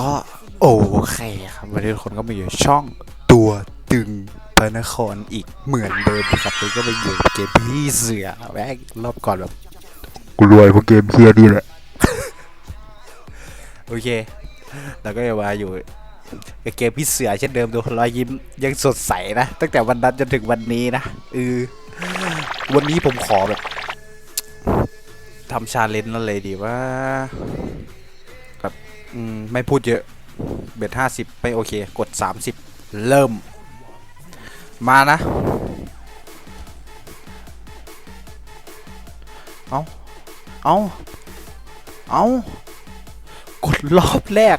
ก็โอเคครับวันนี้ทุกคนก็มาอยู่ช่องตัวตึงพระนครอีกเหมือนเดิมครับเลยก็มาอยู่เกมพี่เสือแม่งรอบก่อนแบบกูรวยเพราะเกมเคียนี่แหละ โอเค แล้วก็จะมาอยู่กับเกมพี่เสือเช่นเดิมดูรอยยิ้มยังสดใสนะ ตั้งแต่วันนั้นจนถึงวันนี้นะเออวันนี้ผมขอแบบทำชาเลนจ์นั่นเลยดีว่าแบบ อืมไม่พูดเยอะ เบ็ดห้าสิบไม่โอเค กดสามสิบเริ่ม มานะ เอาเอาเอากดรอบแรก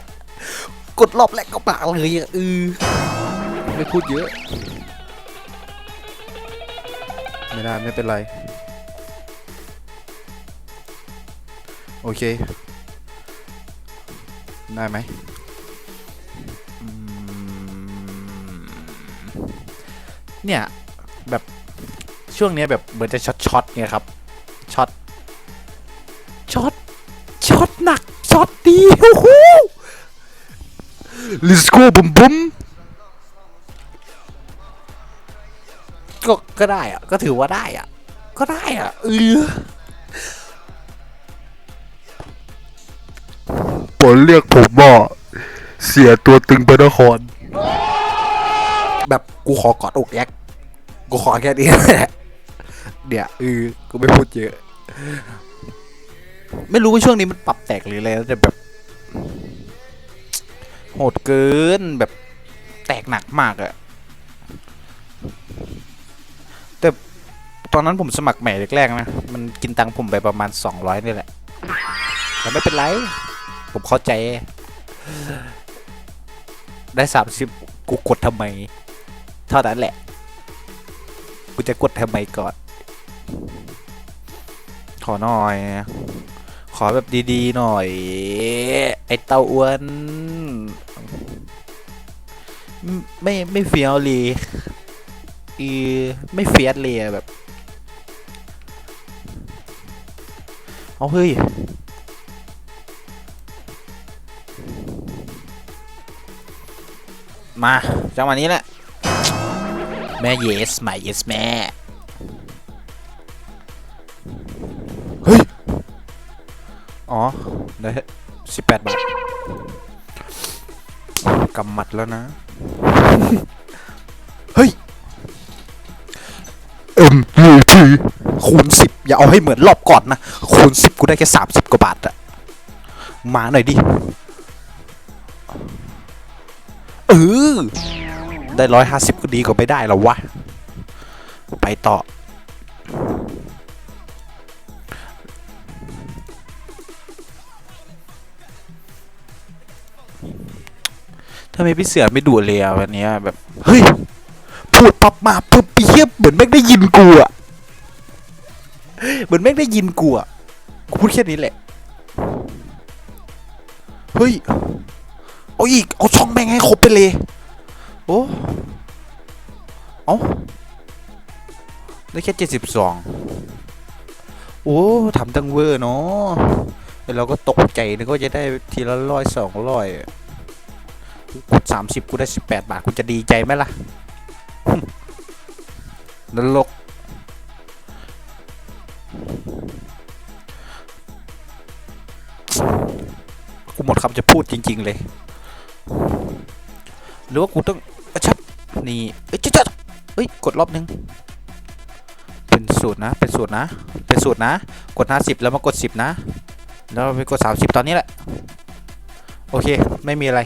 กดรอบแรกก็ปากเลยอะอไม่พูดเยอะ ไม่ได้ไม่เป็นไร โอเค ได้ไหมเนี่ยแบบช่วงนี้แบบเหมือนจะช็อตช็อตๆไงครับช็อตช็อตช็อตหนักช็อตดีโอ้โห Let's go บุ้มบุ้มก็ก็ได้อะก็ถือว่าได้อะก็ได้อะเออ ปนเรียกผมว่าเสียตัวตึงพระนคร แบบกูขอกอดอกแยกกูขอแค่นี้แหละเดี๋ยวเออกูไม่พูดเยอะ ไม่รู้ว่าช่วงนี้มันปรับแตกหรืออะไรแต่แบบ โหดเกินแบบแตกหนักมากอะแต่ตอนนั้นผมสมัครใหม่แรกๆนะ มันกินตังค์ผมไปประมาณ 200 นี่แหละ แต่ไม่เป็นไร ผมเข้าใจ ได้สามสิบกูกดทำไม เท่านั้นแหละ กูจะกดทำไมก่อน ขอหน่อย ขอแบบดีๆหน่อย ไอเต้าอ้วน ไม่ไม่เฟี้ยวเลยอีไม่เฟียสเลยแบบ เอาเฮ้ย มาจังหวะนี้แหละ แม่ yes มา yes แม่ เฮ้ย อ๋อ ได้สิบแปดบาทกำหมัดแล้วนะ เฮ้ย MVP คูณสิบอย่าเอาให้เหมือนรอบก่อนนะ คูณสิบกูได้แค่สามสิบกว่าบาทอะมาหน่อยดิ เออได้ร้อยห้าสิบก็ดีกว่าไม่ได้แล้ววะ ไปต่อ ทำไมพี่เสือไม่ดูเลยอะวันนี้แบบ เฮ้ย พูดปั๊บมาปุ๊บเพียบเหมือนแม่งได้ยินกูอะเหมือนแม่งได้ยินกูอะกูพูดแค่นี้แหละ เฮ้ย เอาอีก เอาช่องแม่งให้ครบไปเลย โอ้ เอาได้แค่เจ็ดสิบสองโอ้ทำตั้งเวอร์เนาะแล้วเราก็ตกใจนึกว่าจะได้ทีละร้อยสองร้อยกดสามสิบกูได้สิบแปดบาทกูจะดีใจไหมล่ะนรกกูหมดคำจะพูดจริง ๆ เลย หรือว่ากูต้องอชับนี่เอ้ยจ๊ะจ๊ะเอ้ยกดรอบนึง เป็นสูตรนะ เป็นสูตรนะ เป็นสูตรนะ กด 50 แล้วมากด 10 นะ แล้วไปกด 30 ตอนนี้แหละ โอเค ไม่มีอะไร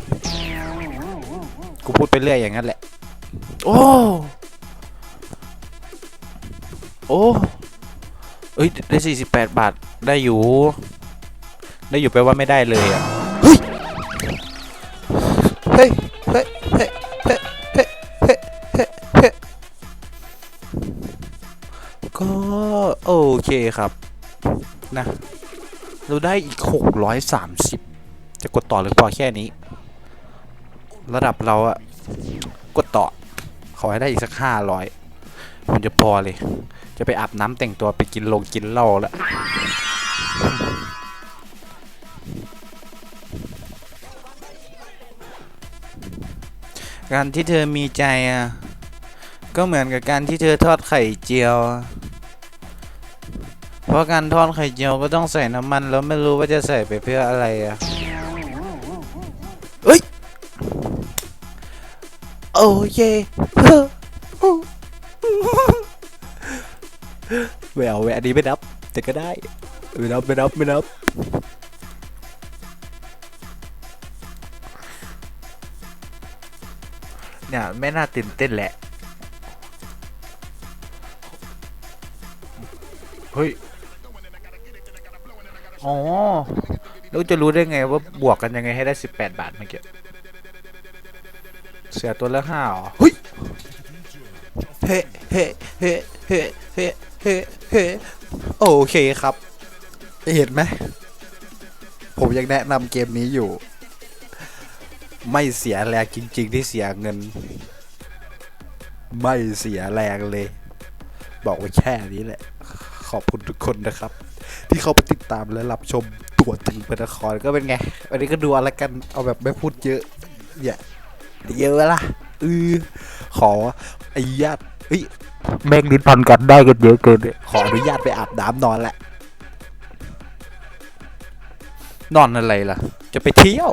กูพูดไปเรื่อยอย่างนั้นแหละ โอ้ โอ้เอ้ย ได้ 48 บาท ได้อยู่ ได้อยู่แปลว่าไม่ได้เลยอะ เฮ้ยเฮ้ยเฮ้ยเฮ้ยเฮ้ยเฮ้ยเฮ้ยเฮ้ยก็โอเคครับ นะ เราได้อีก 630 จะกดต่อหรือพอแค่นี้ ระดับเราอะกดต่อ ขอให้ได้อีกสัก 500 มันจะพอเลย จะไปอาบน้ำแต่งตัวไปกินลงกินเหล้าแล้ว การที่เธอมีใจอะ ก็เหมือนกับการที่เธอทอดไข่เจียว เพราะการทอดไข่เจียวก็ต้องใส่น้ำมัน แล้วไม่รู้ว่าจะใส่ไปเพื่ออะไรอะเอ้ย โอ้เย่เฮ้อไม่เอาแหวนนี้ไม่นับ แต่ก็ได้ ไม่นับ ไม่นับ ไม่นับ เนี่ยไม่น่าตื่นเต้นแหละ เฮ้ย อ๋อ แล้วจะรู้ได้ไงว่าบวกกันยังไงให้ได้ 18 บาทเมื่อกี้ เสือตัวละห้าเหรอเฮ้ย เฮ้เฮ้เฮ้เฮ้เฮ้เฮ้เฮ้โอเคครับ เห็นไหม ผมยังแนะนำเกมนี้อยู่ ไม่เสียแรงจริง ๆ ที่เสียเงิน ไม่เสียแรงเลย บอกไว้แค่นี้แหละ ขอบคุณทุกคนนะครับ ที่เข้าไปติดตามและรับชมตัวจริงพระนครก็เป็นไง วันนี้ก็ดูอะไรกันเอาแบบไม่พูดเยอะเนี่ยเยอะละเออขออนุญาตเฮ้ยแม่งลิ้นพันกันได้กันเยอะเกินขออนุญาตไปอาบน้ำนอนแหละนอนอะไรล่ะ จะไปเที่ยว